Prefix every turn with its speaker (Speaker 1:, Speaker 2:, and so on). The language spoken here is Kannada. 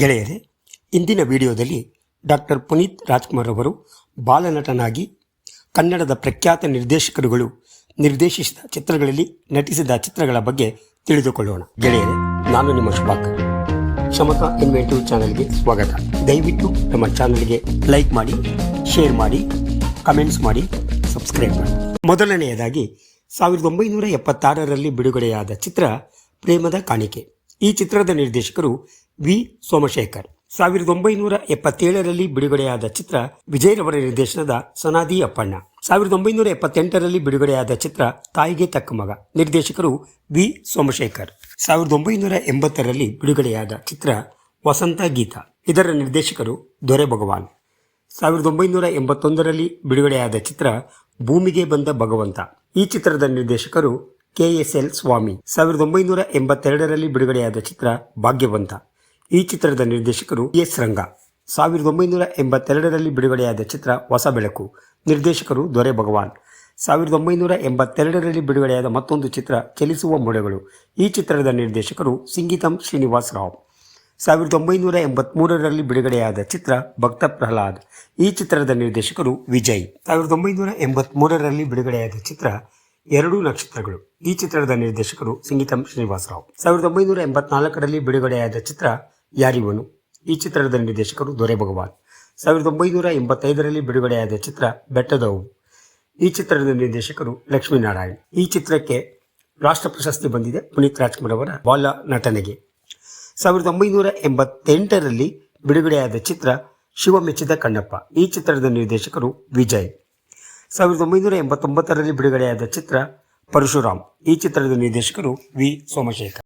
Speaker 1: ಗೆಳೆಯರೇ, ಇಂದಿನ ವಿಡಿಯೋದಲ್ಲಿ ಡಾಕ್ಟರ್ ಪುನೀತ್ ರಾಜ್ಕುಮಾರ್ ಅವರು ಬಾಲನಟನಾಗಿ ಕನ್ನಡದ ಪ್ರಖ್ಯಾತ ನಿರ್ದೇಶಕರುಗಳು ನಿರ್ದೇಶಿಸಿದ ಚಿತ್ರಗಳಲ್ಲಿ ನಟಿಸಿದ ಚಿತ್ರಗಳ ಬಗ್ಗೆ ತಿಳಿದುಕೊಳ್ಳೋಣ. ಗೆಳೆಯರೇ, ನಾನು ನಿಮ್ಮ ಶುಭಾಕ. ಕ್ಷಮತಾ ಇನ್ವೆಂಟಿವ್ ಚಾನಲ್ಗೆ ಸ್ವಾಗತ. ದಯವಿಟ್ಟು ನಮ್ಮ ಚಾನಲ್ಗೆ ಲೈಕ್ ಮಾಡಿ, ಶೇರ್ ಮಾಡಿ, ಕಮೆಂಟ್ಸ್ ಮಾಡಿ, ಸಬ್ಸ್ಕ್ರೈಬ್ ಮಾಡಿ. ಮೊದಲನೆಯದಾಗಿ, ಸಾವಿರದ ಒಂಬೈನೂರ ಎಪ್ಪತ್ತಾರರಲ್ಲಿ ಬಿಡುಗಡೆಯಾದ ಚಿತ್ರ ಪ್ರೇಮದ ಕಾಣಿಕೆ. ಈ ಚಿತ್ರದ ನಿರ್ದೇಶಕರು ವಿ. ಸೋಮಶೇಖರ್. ಸಾವಿರದ ಒಂಬೈನೂರ ಎಪ್ಪತ್ತೇಳರಲ್ಲಿ ಬಿಡುಗಡೆಯಾದ ಚಿತ್ರ ವಿಜಯರವರ ನಿರ್ದೇಶನದ ಸನಾದಿ ಅಪ್ಪಣ್ಣ. ಸಾವಿರದ ಒಂಬೈನೂರ ಎಪ್ಪತ್ತೆಂಟರಲ್ಲಿ ಬಿಡುಗಡೆಯಾದ ಚಿತ್ರ ತಾಯಿಗೆ ತಕ್ಕ ಮಗ. ನಿರ್ದೇಶಕರು ವಿ. ಸೋಮಶೇಖರ್. ಸಾವಿರದ ಒಂಬೈನೂರ ಎಂಬತ್ತರಲ್ಲಿ ಬಿಡುಗಡೆಯಾದ ಚಿತ್ರ ವಸಂತ ಗೀತ. ಇದರ ನಿರ್ದೇಶಕರು ದೊರೆ ಭಗವಾನ್. ಸಾವಿರದ ಒಂಬೈನೂರ ಎಂಬತ್ತೊಂದರಲ್ಲಿ ಬಿಡುಗಡೆಯಾದ ಚಿತ್ರ ಭೂಮಿಗೆ ಬಂದ ಭಗವಂತ. ಈ ಚಿತ್ರದ ನಿರ್ದೇಶಕರು ಕೆ ಎಸ್ ಎಲ್ ಸ್ವಾಮಿ. ಸಾವಿರದ ಒಂಬೈನೂರ ಎಂಬತ್ತೆರಡರಲ್ಲಿ ಬಿಡುಗಡೆಯಾದ ಚಿತ್ರ ಭಾಗ್ಯವಂತ. ಈ ಚಿತ್ರದ ನಿರ್ದೇಶಕರು ಎಸ್ ರಂಗ. ಸಾವಿರದ ಒಂಬೈನೂರ ಎಂಬತ್ತೆರಡರಲ್ಲಿ ಬಿಡುಗಡೆಯಾದ ಚಿತ್ರ ಹೊಸ ಬೆಳಕು ನಿರ್ದೇಶಕರು ದೊರೆ ಭಗವಾನ್. ಸಾವಿರದ ಒಂಬೈನೂರ ಎಂಬತ್ತೆರಡರಲ್ಲಿ ಬಿಡುಗಡೆಯಾದ ಮತ್ತೊಂದು ಚಿತ್ರ ಚಲಿಸುವ ಮೊಳೆಗಳು ಈ ಚಿತ್ರದ ನಿರ್ದೇಶಕರು ಸಿಂಗೀತಂ ಶ್ರೀನಿವಾಸ್ ರಾವ್ ಸಾವಿರದ ಒಂಬೈನೂರ ಎಂಬತ್ಮೂರರಲ್ಲಿ ಬಿಡುಗಡೆಯಾದ ಚಿತ್ರ ಭಕ್ತ ಪ್ರಹ್ಲಾದ್ ಈ ಚಿತ್ರದ ನಿರ್ದೇಶಕರು ವಿಜಯ್. ಸಾವಿರದ ಒಂಬೈನೂರ ಎಂಬತ್ಮೂರರಲ್ಲಿ ಬಿಡುಗಡೆಯಾದ ಚಿತ್ರ ಎರಡು ನಕ್ಷತ್ರಗಳು. ಈ ಚಿತ್ರದ ನಿರ್ದೇಶಕರು ಸಂಗೀತಂ ಶ್ರೀನಿವಾಸರಾವ್. ಸಾವಿರದ ಒಂಬೈನೂರ ಎಂಬತ್ನಾಲ್ಕರಲ್ಲಿ ಬಿಡುಗಡೆಯಾದ ಚಿತ್ರ ಯಾರಿವನು? ಈ ಚಿತ್ರದ ನಿರ್ದೇಶಕರು ದೊರೆ ಭಗವಾನ್. ಸಾವಿರದ ಒಂಬೈನೂರ ಎಂಬತ್ತೈದರಲ್ಲಿ ಬಿಡುಗಡೆಯಾದ ಚಿತ್ರ ಬೆಟ್ಟದವು. ಈ ಚಿತ್ರದ ನಿರ್ದೇಶಕರು ಲಕ್ಷ್ಮೀನಾರಾಯಣ್. ಈ ಚಿತ್ರಕ್ಕೆ ರಾಷ್ಟ್ರ ಪ್ರಶಸ್ತಿ ಬಂದಿದೆ ಪುನೀತ್ ರಾಜ್ಕುಮಾರ್ ಅವರ ಬಾಲ ನಟನೆಗೆ. ಸಾವಿರದ ಒಂಬೈನೂರ ಎಂಬತ್ತೆಂಟರಲ್ಲಿ ಬಿಡುಗಡೆಯಾದ ಚಿತ್ರ ಶಿವ ಮೆಚ್ಚಿದ ಕಣ್ಣಪ್ಪ. ಈ ಚಿತ್ರದ ನಿರ್ದೇಶಕರು ವಿಜಯ್. ಸಾವಿರದ ಒಂಬೈನೂರ ಎಂಬತ್ತೊಂಬತ್ತರಲ್ಲಿ ಬಿಡುಗಡೆಯಾದ ಚಿತ್ರ ಪರಶುರಾಮ್. ಈ ಚಿತ್ರದ ನಿರ್ದೇಶಕರು ವಿ. ಸೋಮಶೇಖರ್.